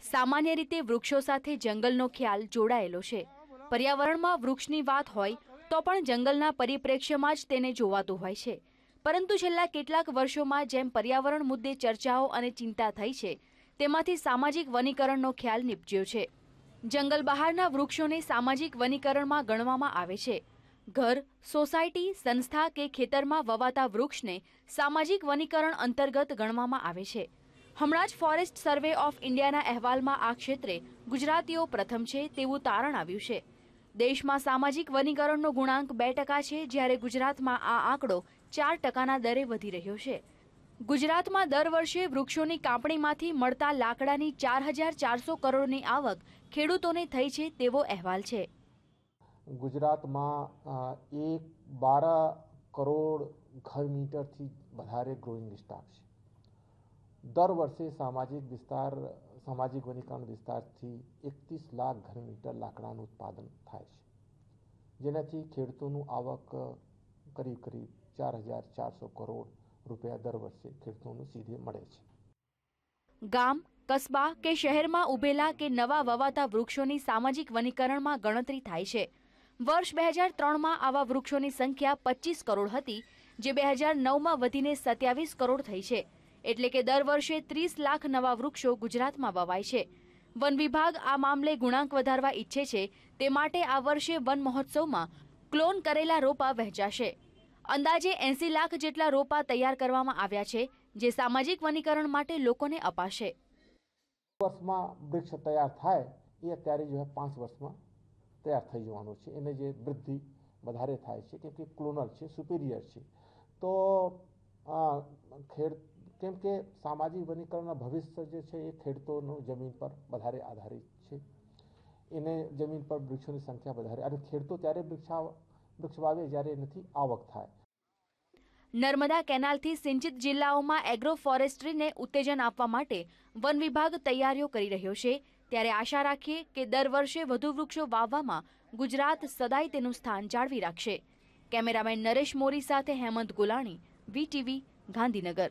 સામાન્ય રીતે વૃક્ષો સાથે જંગલનો ખ્યાલ જોડાયેલો છે. પર્યાવરણમાં વૃક્ષની વાત હોય તો પણ જંગલના પરિપ્રેક્ષ્યમાં જ તેને જોવાતું હોય છે. પરંતુ છેલ્લા કેટલાક વર્ષોમાં જેમ પર્યાવરણ મુદ્દે ચર્ચાઓ અને ચિંતા થઈ છે, તેમાંથી સામાજિક વનીકરણનો ખ્યાલ નીપજ્યો છે. જંગલ બહારના વૃક્ષોને સામાજિક વનીકરણમાં ગણવામાં આવે છે. ઘર, સોસાયટી, સંસ્થા કે ખેતરમાં વવાતા વૃક્ષને સામાજિક વનીકરણ અંતર્ગત ગણવામાં આવે છે. હમણાં જ ફોરેસ્ટ સર્વે ઓફ ઇન્ડિયાના અહેવાલમાં આ ક્ષેત્રે ગુજરાતીઓ પ્રથમ છે તેવું તારણ આવ્યું છે. દેશમાં સામાજિક વનીકરણનો ગુણાંક બે ટકા છે, જ્યારે ગુજરાતમાં આ આંકડો ચાર ટકાના દરે વધી રહ્યો છે. ગુજરાતમાં દર વર્ષે વૃક્ષોની કાપણીમાંથી મળતા લાકડાની ચાર હજાર ચારસો કરોડની આવક ખેડૂતોને થઈ છે તેવો અહેવાલ છે. ગુજરાતમાં એક બારા કરોડ ઘર મીટરથી વધારે ગ્રોઈંગ સ્ટાક છે. દર વર્ષે સામાજિક વિસ્તાર સામાજિક વનીકરણ વિસ્તારથી એકત્રીસ લાખ ઘન મીટર લાકડાનું ઉત્પાદન થાય છે. જેનાથી ખેડૂતોનું આવક કરીબ કરીબ ચાર હજાર ચારસો કરોડ રૂપિયા દર વર્ષે ખેડૂતોનું સીધે મળે છે. ગામ, કસ્બા કે શહેરમાં ઉભેલા કે નવા વવાતા વૃક્ષોની સામાજિક વનીકરણમાં ગણતરી થાય છે. વર્ષ બે હજાર ત્રણમાં આવા વૃક્ષોની સંખ્યા પચીસ કરોડ હતી, જે બે હજાર નવમાં વધીને સત્યાવીસ કરોડ થઈ છે. એટલે કે દર વર્ષે ત્રીસ લાખ નવા વૃક્ષો ગુજરાતમાં વવાય છે. વન વિભાગ આ મામલે ગુણાંક વધારવા ઈચ્છે છે. તે માટે આ વર્ષે વન મહોત્સવમાં ક્લોન કરેલા રોપા વહેંચાશે. અંદાજે એંસી લાખ જેટલા રોપા તૈયાર કરવામાં આવ્યા છે, જે સામાજિક વનીકરણ માટે લોકોને અપાશે. વર્ષમાં વૃક્ષ તૈયાર થાય, એ અત્યારે જો પાંચ વર્ષમાં તૈયાર થઈ જવાનું છે. એને જે વૃદ્ધિ વધારે થાય છે, કેમ કે ક્લોનર છે, સુપીરિયર છે. તો ખેડ કેમ કે સામાજિક વનીકરણના ભવિષ્ય જે છે એ ખેડૂતોનું જમીન પર વધારે આધારિત છે. એને જમીન પર વૃક્ષોની સંખ્યા વધારે અને ખેડૂતો ત્યારે વૃક્ષા વૃક્ષ વાવે જ્યારે એનાથી આવક થાય. નર્મદા કેનાલથી સિંચિત જિલ્લાઓમાં એગ્રો ફોરેસ્ટ્રીને ઉત્તેજન આપવા માટે વન વિભાગ તૈયારીઓ કરી રહ્યો છે. ત્યારે આશા રાખીએ કે દર વર્ષે વધુ વૃક્ષો વાવવામાં ગુજરાત સદાય તેનું સ્થાન જાળવી રાખશે. કેમેરામેન નરેશ મોરી સાથે હેમંત ગોલાણી, વીટીવી, ગાંધીનગર.